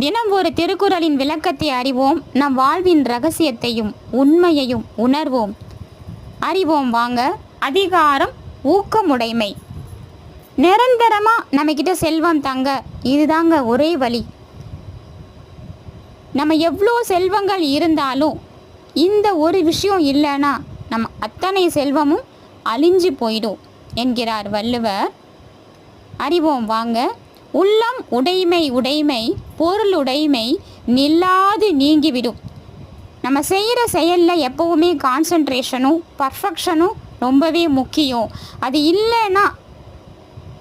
தினம் ஒரு திருக்குறளின் விளக்கத்தை அறிவோம். நம் வாழ்வின் ரகசியத்தையும் உண்மையையும் உணர்வோம். அறிவோம் வாங்க. அதிகாரம் ஊக்கமுடைமை. நிரந்தரமாக நம்மக்கிட்ட செல்வம் தங்க இதுதாங்க ஒரே வழி. நம்ம எவ்வளோ செல்வங்கள் இருந்தாலும் இந்த ஒரு விஷயம் இல்லைன்னா நம்ம அத்தனை செல்வமும் அழிஞ்சு போயிடும் என்கிறார் வள்ளுவர். அறிவோம் வாங்க. உள்ளம் உடைமை உடைமை பொருளுடைமை நில்லாது நீங்கிவிடும். நம்ம செய்கிற செயலில் எப்போவுமே கான்சன்ட்ரேஷனும் பர்ஃபெக்ஷனும் ரொம்பவே முக்கியம். அது இல்லைன்னா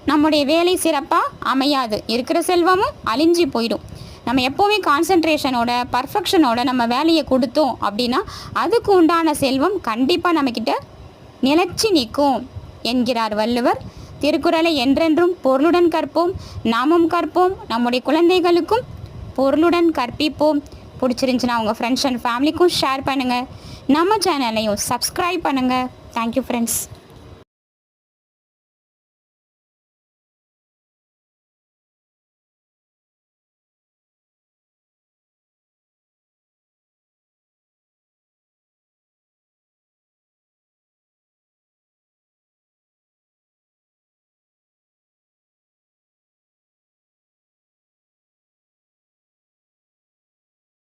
நம்முடைய வேலை சிறப்பாக அமையாது. இருக்கிற செல்வமும் அழிஞ்சு போயிடும். நம்ம எப்போவுமே கான்சன்ட்ரேஷனோட பர்ஃபெக்ஷனோட நம்ம வேலையை கொடுத்தோம் அப்படின்னா அதுக்கு உண்டான செல்வம் கண்டிப்பாக நம்மக்கிட்ட நிலைச்சி நிற்கும் என்கிறார் வள்ளுவர். திருக்குறளை என்றென்றும் பொருளுடன் கற்போம் நாமும் கற்போம் நம்முடைய குழந்தைகளுக்கும் பொருளுடன் கற்பிப்போம். பிடிச்சிருந்துச்சுன்னா உங்கள் ஃப்ரெண்ட்ஸ் அண்ட் ஃபேமிலிக்கும் ஷேர் பண்ணுங்கள் நம்ம சேனலையும் சப்ஸ்கிரைப் பண்ணுங்கள் தேங்க்யூ ஃப்ரெண்ட்ஸ்